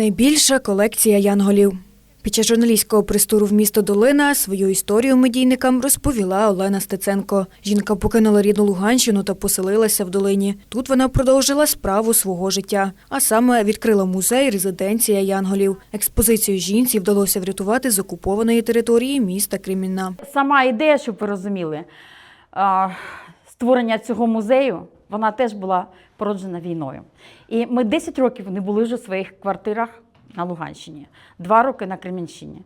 Найбільша колекція янголів. Під час журналістського пристуру в місто Долина свою історію медійникам розповіла Олена Стеценко. Жінка покинула рідну Луганщину та поселилася в долині. Тут вона продовжила справу свого життя, а саме відкрила музей резиденція янголів. Експозицію жінці вдалося врятувати з окупованої території міста Кремінна. Сама ідея, щоб ви розуміли, створення цього музею, вона теж була породжена війною. І ми 10 років не були вже в своїх квартирах на Луганщині, два роки на Кремінщині.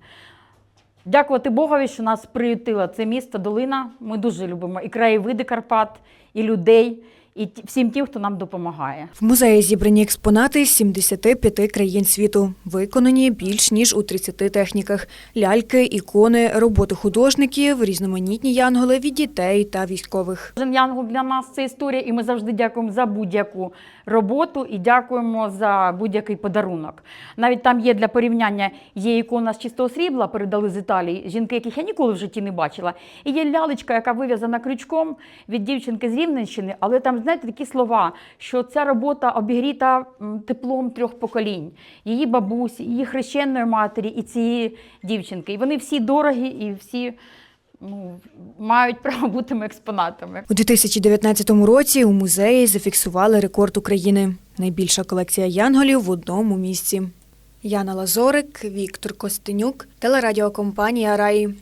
Дякувати Богові, що нас приютило це місто, долина. Ми дуже любимо і краєвиди Карпат, і людей, і всім тим, хто нам допомагає. В музеї зібрані експонати з 75 країн світу, виконані більш ніж у 30 техніках: ляльки, ікони, роботи художників, різноманітні янголи від дітей та військових. Янгол для нас це історія, і ми завжди дякуємо за будь-яку роботу і дякуємо за будь-який подарунок. Навіть там є для порівняння є ікона з чистого срібла, передали з Італії, жінки, яких я ніколи в житті не бачила. І є лялечка, яка вив'язана крючком від дівчинки з Рівненщини, але там, знаєте, такі слова, що ця робота обігріта теплом трьох поколінь, її бабусі, її хрещеної матері і цієї дівчинки. І вони всі дорогі і всі. Ну, мають право бути експонатами. У 2019 році у музеї зафіксували рекорд України. Найбільша колекція янголів в одному місці. Яна Лазорик, Віктор Костенюк, телерадіокомпанія Раї.